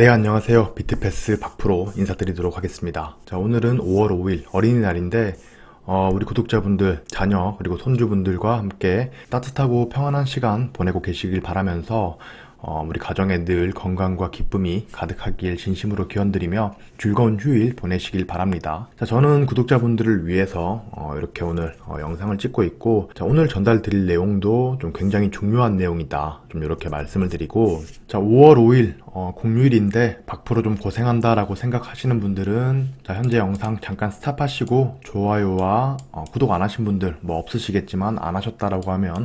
네, 안녕하세요. 비트패스 박프로 인사드리도록 하겠습니다. 자, 오늘은 5월 5일 어린이날인데, 어, 우리 구독자분들, 자녀, 그리고 손주분들과 함께 따뜻하고 평안한 시간 보내고 계시길 바라면서, 어, 우리 가정에 늘 건강과 기쁨이 가득하길 진심으로 기원드리며 즐거운 휴일 보내시길 바랍니다. 자, 저는 구독자분들을 위해서 어, 이렇게 오늘 어, 영상을 찍고 있고, 자, 오늘 전달 드릴 내용도 좀 굉장히 중요한 내용이다. 좀 이렇게 말씀을 드리고, 자, 5월 5일 어, 공휴일인데 박프로 좀 고생한다라고 생각하시는 분들은 자, 현재 영상 잠깐 스탑하시고 좋아요와 어, 구독 안 하신 분들 뭐 없으시겠지만 안 하셨다라고 하면 어,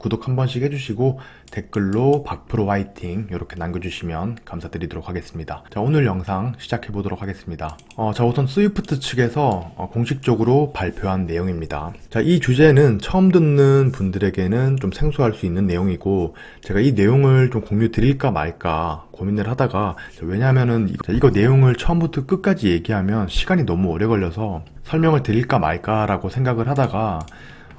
구독 한 번씩 해주시고 댓글로 박프로 화이팅 이렇게 남겨주시면 감사드리도록 하겠습니다. 자 오늘 영상 시작해 보도록 하겠습니다. 어, 자 우선 스위프트 측에서 어, 공식적으로 발표한 내용입니다. 자이 주제는 처음 듣는 분들에게는 좀 생소할 수 있는 내용이고 제가 이 내용을 좀 공유 드릴까 말까 고민을 하다가 자, 왜냐하면은 이거, 자, 이거 내용을 처음부터 끝까지 얘기하면 시간이 너무 오래 걸려서 설명을 드릴까 말까라고 생각을 하다가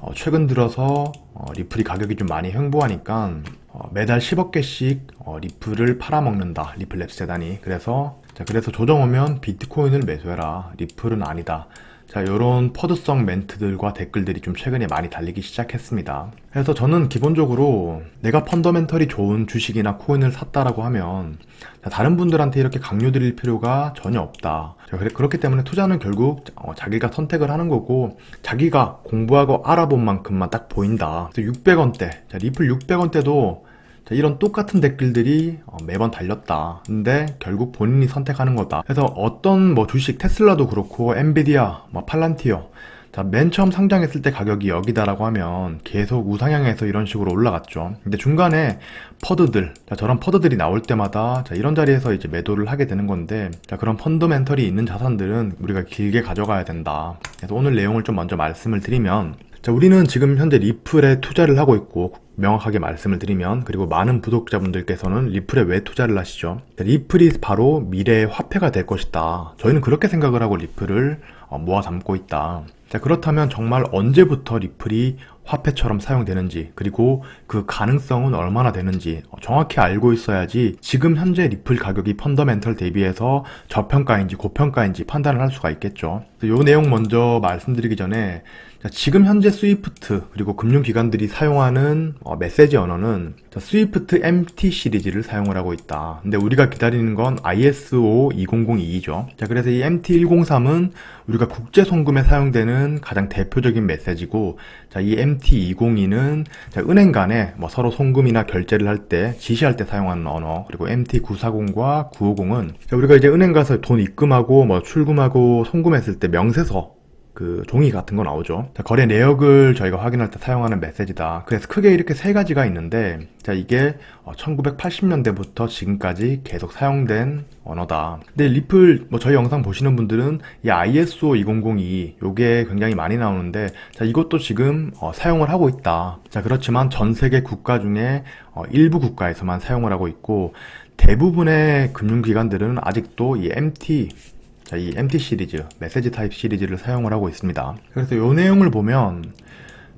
어, 최근 들어서 어, 리플이 가격이 좀 많이 횡보하니까 어, 매달 10억 개씩 어, 리플을 팔아먹는다. 리플 랩스 재단이. 그래서 자, 그래서 조정 오면 비트코인을 매수해라. 리플은 아니다. 자, 요런 퍼드성 멘트들과 댓글들이 좀 최근에 많이 달리기 시작했습니다. 그래서 저는 기본적으로 내가 펀더멘털이 좋은 주식이나 코인을 샀다라고 하면 자, 다른 분들한테 이렇게 강요드릴 필요가 전혀 없다. 그렇기 때문에 투자는 결국 어, 자기가 선택을 하는 거고 자기가 공부하고 알아본 만큼만 딱 보인다. 600원대, 자, 리플 600원대도 자, 이런 똑같은 댓글들이 어, 매번 달렸다. 근데 결국 본인이 선택하는 거다. 그래서 어떤 뭐 주식 테슬라도 그렇고 엔비디아, 뭐 팔란티어 자, 맨 처음 상장했을 때 가격이 여기다라고 하면 계속 우상향해서 이런 식으로 올라갔죠. 근데 중간에 퍼드들, 자, 저런 퍼드들이 나올 때마다 자, 이런 자리에서 이제 매도를 하게 되는 건데, 자, 그런 펀더멘털이 있는 자산들은 우리가 길게 가져가야 된다. 그래서 오늘 내용을 좀 먼저 말씀을 드리면, 자, 우리는 지금 현재 리플에 투자를 하고 있고, 명확하게 말씀을 드리면, 그리고 많은 구독자분들께서는 리플에 왜 투자를 하시죠? 자, 리플이 바로 미래의 화폐가 될 것이다. 저희는 그렇게 생각을 하고 리플을 어, 모아 담고 있다. 자, 그렇다면 정말 언제부터 리플이 화폐처럼 사용되는지, 그리고 그 가능성은 얼마나 되는지 어, 정확히 알고 있어야지 지금 현재 리플 가격이 펀더멘털 대비해서 저평가인지 고평가인지 판단을 할 수가 있겠죠. 이 내용 먼저 말씀드리기 전에 자, 지금 현재 스위프트 그리고 금융기관들이 사용하는 어, 메시지 언어는 자, 스위프트 MT 시리즈를 사용을 하고 있다. 근데 우리가 기다리는 건 ISO 2002죠. 자, 그래서 이 MT 103은 우리가 국제 송금에 사용되는 가장 대표적인 메시지고, 자, 이 MT 202는 은행 간에 뭐 서로 송금이나 결제를 할 때 지시할 때 사용하는 언어, 그리고 MT 940과 950은 우리가 이제 은행 가서 돈 입금하고 뭐 출금하고 송금했을 때 명세서 그 종이 같은 거 나오죠. 자, 거래 내역을 저희가 확인할 때 사용하는 메시지다. 그래서 크게 이렇게 세 가지가 있는데, 자, 이게 1980년대부터 지금까지 계속 사용된 언어다. 근데 리플, 뭐 저희 영상 보시는 분들은 이 ISO 2002, 요게 굉장히 많이 나오는데, 자, 이것도 지금 어, 사용을 하고 있다. 자, 그렇지만 전 세계 국가 중에 어, 일부 국가에서만 사용을 하고 있고, 대부분의 금융기관들은 아직도 이 MT, 자, 이 MT 시리즈, 메시지 타입 시리즈를 사용을 하고 있습니다. 그래서 이 내용을 보면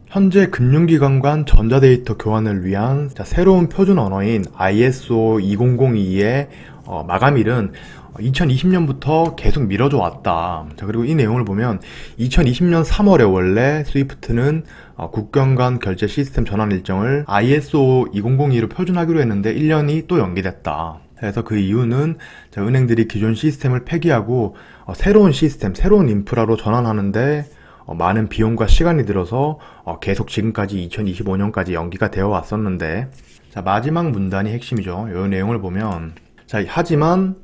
현재 금융기관 간 전자데이터 교환을 위한 자, 새로운 표준 언어인 ISO 2002의 어, 마감일은 2020년부터 계속 미뤄져 왔다. 자, 그리고 이 내용을 보면 2020년 3월에 원래 스위프트는 어, 국경 간 결제 시스템 전환 일정을 ISO 2002로 표준하기로 했는데 1년이 또 연기됐다. 그래서 그 이유는 자, 은행들이 기존 시스템을 폐기하고 어, 새로운 시스템, 새로운 인프라로 전환하는데 어, 많은 비용과 시간이 들어서 어, 계속 지금까지 2025년까지 연기가 되어 왔었는데 자 마지막 문단이 핵심이죠. 이 내용을 보면 자 하지만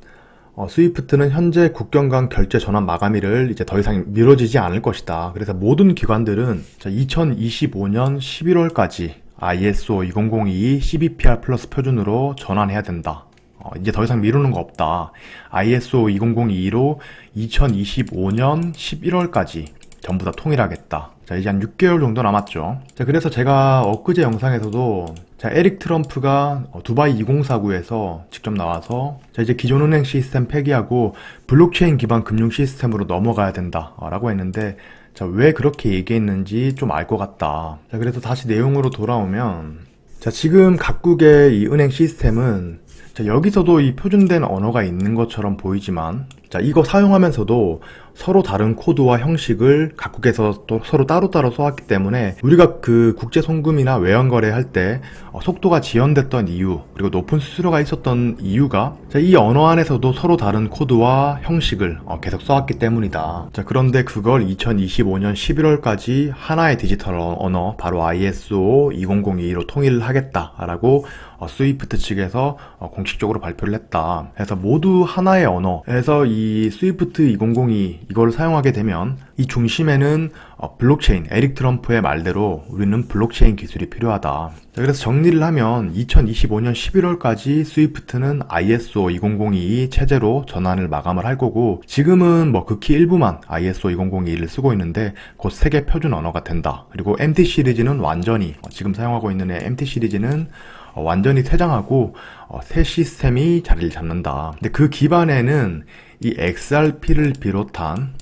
어, 스위프트는 현재 국경 간 결제 전환 마감일을 이제 더 이상 미뤄지지 않을 것이다. 그래서 모든 기관들은 자, 2025년 11월까지 ISO 2002 CBPR 플러스 표준으로 전환해야 된다. 어, 이제 더 이상 미루는 거 없다. ISO 2002로 2025년 11월까지 전부 다 통일하겠다. 자, 이제 한 6개월 정도 남았죠. 자, 그래서 제가 엊그제 영상에서도 자, 에릭 트럼프가 어, 두바이 2049에서 직접 나와서 자, 이제 기존 은행 시스템 폐기하고 블록체인 기반 금융 시스템으로 넘어가야 된다. 어, 라고 했는데 자, 왜 그렇게 얘기했는지 좀 알 것 같다. 자, 그래서 다시 내용으로 돌아오면 자, 지금 각국의 이 은행 시스템은 자, 여기서도 이 표준된 언어가 있는 것처럼 보이지만, 자, 이거 사용하면서도 서로 다른 코드와 형식을 각국에서 또 서로 따로따로 써왔기 때문에 우리가 그 국제 송금이나 외환 거래할 때 어, 속도가 지연됐던 이유, 그리고 높은 수수료가 있었던 이유가 자, 이 언어 안에서도 서로 다른 코드와 형식을 어, 계속 써왔기 때문이다. 자, 그런데 그걸 2025년 11월까지 하나의 디지털 언어, 바로 ISO 2002로 통일을 하겠다라고 어, 스위프트 측에서 어, 공식적으로 발표를 했다. 그래서 모두 하나의 언어에서 이 스위프트 2002 이걸 사용하게 되면 이 중심에는 어, 블록체인, 에릭 트럼프의 말대로 우리는 블록체인 기술이 필요하다. 자, 그래서 정리를 하면 2025년 11월까지 스위프트는 ISO 2002 체제로 전환을 마감을 할 거고 지금은 뭐 극히 일부만 ISO 2002를 쓰고 있는데 곧 세계 표준 언어가 된다. 그리고 MT 시리즈는 완전히 어, 지금 사용하고 있는 MT 시리즈는 어, 완전히 퇴장하고 어, 새 시스템이 자리를 잡는다. 근데 그 기반에는 이 XRP를 비롯한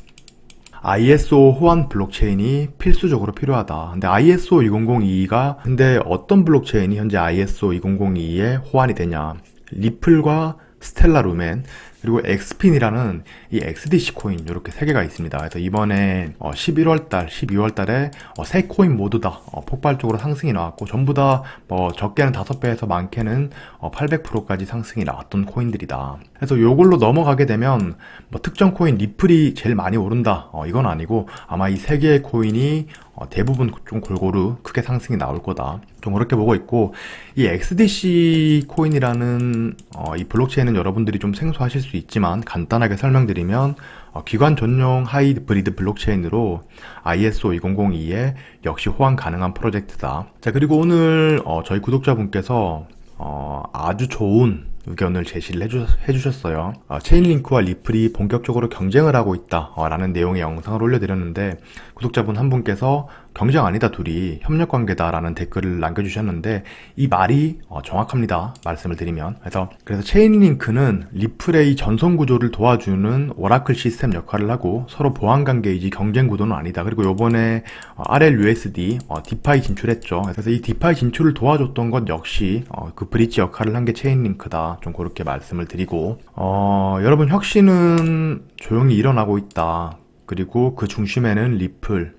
ISO 호환 블록체인이 필수적으로 필요하다. 근데 ISO 2002가 근데 어떤 블록체인이 현재 ISO 2002에 호환이 되냐? 리플과 스텔라 루멘 그리고 엑스핀이라는 이 XDC 코인 이렇게 세 개가 있습니다. 그래서 이번에 11월 달, 12월 달에 어, 세 코인 모두 다 어, 폭발적으로 상승이 나왔고 전부 다 뭐 적게는 5배에서 많게는 800%까지 상승이 나왔던 코인들이다. 그래서 요걸로 넘어가게 되면 뭐 특정 코인 리플이 제일 많이 오른다. 어, 이건 아니고 아마 이 세 개의 코인이 어, 대부분 좀 골고루 크게 상승이 나올 거다. 좀 그렇게 보고 있고 이 XDC 코인이라는 어, 이 블록체인은 여러분들이 좀 생소하실 수 있지만 간단하게 설명드리면 어, 기관 전용 하이브리드 블록체인으로 ISO 2002에 역시 호환 가능한 프로젝트다. 자 그리고 오늘 어, 저희 구독자분께서 어, 아주 좋은 의견을 제시를 해주, 해주셨어요. 어, 체인링크와 리플이 본격적으로 경쟁을 하고 있다. 어, 라는 내용의 영상을 올려드렸는데, 구독자분 한 분께서 경쟁 아니다 둘이 협력 관계다라는 댓글을 남겨주셨는데, 이 말이 어, 정확합니다. 말씀을 드리면. 그래서, 그래서 체인링크는 리플의 이 전송 구조를 도와주는 오라클 시스템 역할을 하고, 서로 보안 관계이지 경쟁 구도는 아니다. 그리고 요번에 어, RLUSD, 어, 디파이 진출했죠. 그래서 이 디파이 진출을 도와줬던 것 역시, 어, 그 브릿지 역할을 한 게 체인링크다. 좀 그렇게 말씀을 드리고 어, 여러분 혁신은 조용히 일어나고 있다. 그리고 그 중심에는 리플,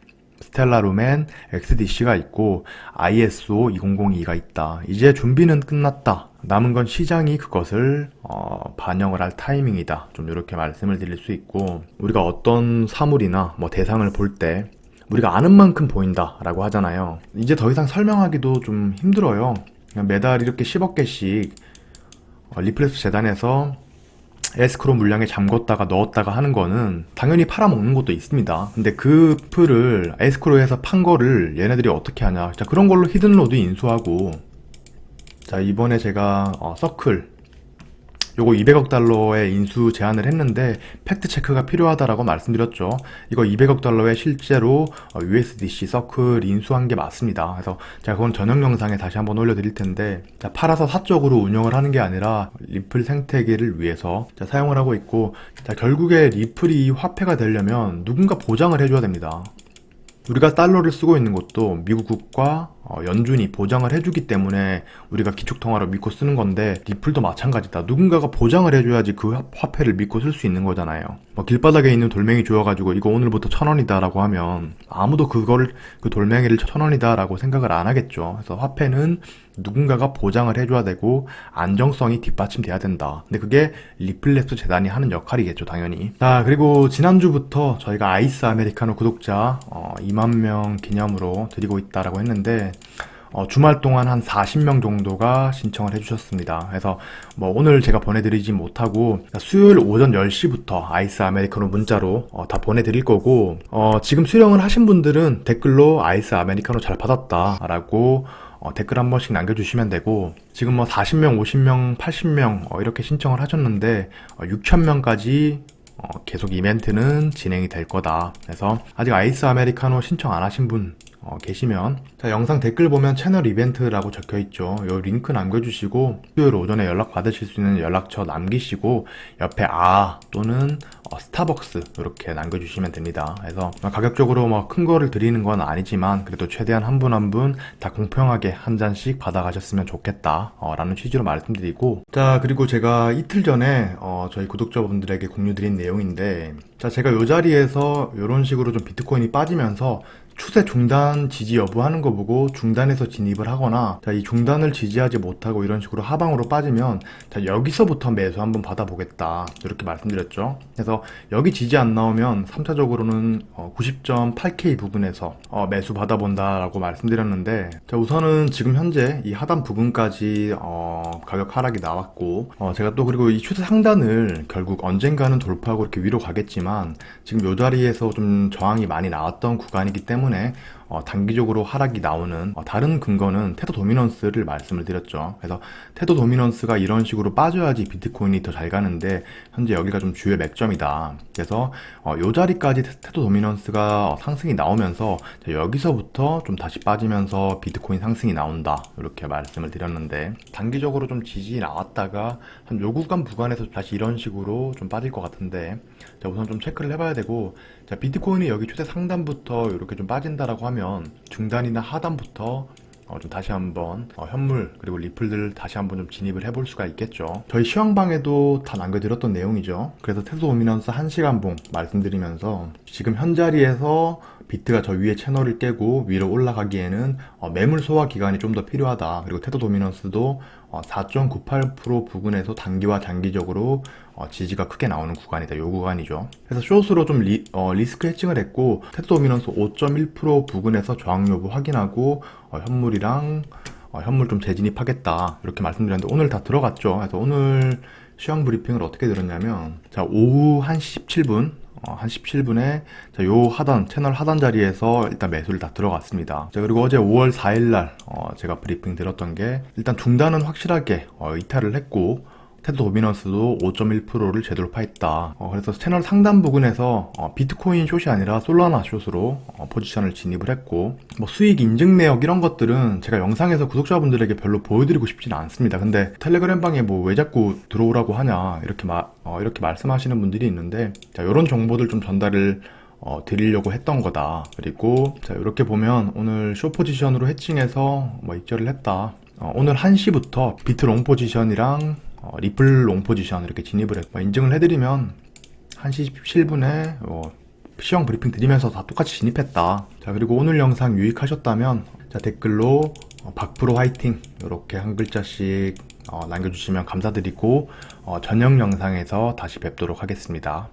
스텔라루멘, XDC가 있고 ISO 2002가 있다. 이제 준비는 끝났다. 남은 건 시장이 그것을 어, 반영을 할 타이밍이다. 좀 이렇게 말씀을 드릴 수 있고 우리가 어떤 사물이나 뭐 대상을 볼때 우리가 아는 만큼 보인다라고 하잖아요. 이제 더 이상 설명하기도 좀 힘들어요. 매달 이렇게 10억 개씩 어, 리플레스 재단에서 에스크로 물량에 잠궜다가 넣었다가 하는 거는 당연히 팔아먹는 것도 있습니다. 근데 그 풀을 에스크로에서 판 거를 얘네들이 어떻게 하냐. 자, 그런 걸로 히든로드 인수하고 자, 이번에 제가 어, 서클 요거 200억 달러의 인수 제안을 했는데 팩트 체크가 필요하다라고 말씀드렸죠. 이거 200억 달러에 실제로 어, USDC 서클 인수한 게 맞습니다. 그래서 제가 그건 전용 영상에 다시 한번 올려드릴 텐데 자, 팔아서 사적으로 운영을 하는 게 아니라 리플 생태계를 위해서 자, 사용을 하고 있고 자, 결국에 리플이 화폐가 되려면 누군가 보장을 해줘야 됩니다. 우리가 달러를 쓰고 있는 것도 미국과 어, 연준이 보장을 해주기 때문에 우리가 기축통화로 믿고 쓰는 건데 리플도 마찬가지다. 누군가가 보장을 해줘야지 그 화- 화폐를 믿고 쓸 수 있는 거잖아요. 뭐 길바닥에 있는 돌멩이 주워가지고 이거 오늘부터 천 원이다라고 하면 아무도 그거를 그 돌멩이를 천 원이다라고 생각을 안 하겠죠. 그래서 화폐는 누군가가 보장을 해줘야 되고 안정성이 뒷받침돼야 된다. 근데 그게 리플랩스 재단이 하는 역할이겠죠, 당연히. 자 그리고 지난주부터 저희가 아이스 아메리카노 구독자 어, 2만 명 기념으로 드리고 있다라고 했는데 어, 주말 동안 한 40명 정도가 신청을 해주셨습니다. 그래서 뭐 오늘 제가 보내드리지 못하고 수요일 오전 10시부터 아이스 아메리카노 문자로 어, 다 보내드릴 거고 어, 지금 수령을 하신 분들은 댓글로 아이스 아메리카노 잘 받았다라고 어, 댓글 한 번씩 남겨주시면 되고 지금 뭐 40명, 50명, 80명 어, 이렇게 신청을 하셨는데 어, 6,000명까지 어, 계속 이벤트는 진행이 될 거다. 그래서 아직 아이스 아메리카노 신청 안 하신 분 어, 계시면 자 영상 댓글 보면 채널 이벤트라고 적혀 있죠. 요 링크 남겨주시고 수요일 오전에 연락 받으실 수 있는 연락처 남기시고 옆에 아 또는 어, 스타벅스 이렇게 남겨주시면 됩니다. 그래서 가격적으로 뭐 큰 거를 드리는 건 아니지만 그래도 최대한 한 분 한 분 다 공평하게 한 잔씩 받아가셨으면 좋겠다 어, 라는 취지로 말씀드리고 자 그리고 제가 이틀 전에 어, 저희 구독자분들에게 공유 드린 내용인데 자 제가 요 자리에서 이런 식으로 좀 비트코인이 빠지면서 추세 중단 지지 여부하는 거 보고 중단해서 진입을 하거나 자, 이 중단을 지지하지 못하고 이런 식으로 하방으로 빠지면 자, 여기서부터 매수 한번 받아보겠다. 이렇게 말씀드렸죠. 그래서 여기 지지 안 나오면 3차적으로는 90.8K 부근에서 어, 매수 받아본다 라고 말씀드렸는데 자, 우선은 지금 현재 이 하단 부근까지 어, 가격 하락이 나왔고 어, 제가 또 그리고 이 추세 상단을 결국 언젠가는 돌파하고 이렇게 위로 가겠지만 지금 요 자리에서 좀 저항이 많이 나왔던 구간이기 때문에 어, 단기적으로 하락이 나오는 어, 다른 근거는 테더 도미넌스를 말씀을 드렸죠. 그래서 테더 도미넌스가 이런 식으로 빠져야지 비트코인이 더 잘 가는데 현재 여기가 좀 주요 맥점이다. 그래서 어, 요 자리까지 테- 테더 도미넌스가 어, 상승이 나오면서 자, 여기서부터 좀 다시 빠지면서 비트코인 상승이 나온다. 이렇게 말씀을 드렸는데 단기적으로 좀 지지 나왔다가 한 요 구간 부근에서 다시 이런 식으로 좀 빠질 것 같은데 자, 우선 좀 체크를 해봐야 되고 자, 비트코인이 여기 최대 상단부터 이렇게 좀 빠진다라고 하면 중단이나 하단부터 어, 좀 다시 한번 어, 현물 그리고 리플들 다시 한번 좀 진입을 해볼 수가 있겠죠. 저희 시황방에도 다 남겨드렸던 내용이죠. 그래서 테소 오미넌스 1시간봉 말씀드리면서 지금 현 자리에서 비트가 저 위에 채널을 깨고 위로 올라가기에는 어, 매물 소화 기간이 좀 더 필요하다. 그리고 테더 도미넌스도 어, 4.98% 부근에서 단기와 장기적으로 어, 지지가 크게 나오는 구간이다. 요 구간이죠. 그래서 숏으로 좀 리, 어, 리스크 해칭을 했고 테더 도미넌스 5.1% 부근에서 저항 여부 확인하고 어, 현물이랑 어, 현물 좀 재진입하겠다. 이렇게 말씀드렸는데 오늘 다 들어갔죠. 그래서 오늘 시황 브리핑을 어떻게 들었냐면 자 오후 1시 17분 어, 한 17분에 자, 요 하단 채널 하단 자리에서 일단 매수를 다 들어갔습니다. 자, 그리고 어제 5월 4일 날 어, 제가 브리핑 들었던 게 일단 중단은 확실하게 어, 이탈을 했고 테드 도미넌스도 5.1%를 재돌파했다. 어, 그래서 채널 상단 부근에서 어, 비트코인 숏이 아니라 솔라나 숏으로 어, 포지션을 진입을 했고 뭐 수익 인증 내역 이런 것들은 제가 영상에서 구독자분들에게 별로 보여드리고 싶지는 않습니다. 근데 텔레그램 방에 뭐 왜 자꾸 들어오라고 하냐 이렇게 마, 어, 이렇게 말씀하시는 분들이 있는데 자 이런 정보들 좀 전달을 어, 드리려고 했던 거다. 그리고 자 이렇게 보면 오늘 쇼 포지션으로 해칭해서 뭐 입절을 했다. 어, 오늘 1시부터 비트 롱 포지션이랑 어, 리플 롱 포지션 이렇게 진입을 했고 인증을 해드리면 1시 17분에 어, 시황 브리핑 드리면서 다 똑같이 진입했다. 자 그리고 오늘 영상 유익하셨다면 자 댓글로 어, 박프로 화이팅 이렇게 한 글자씩 어, 남겨주시면 감사드리고 어, 저녁 영상에서 다시 뵙도록 하겠습니다.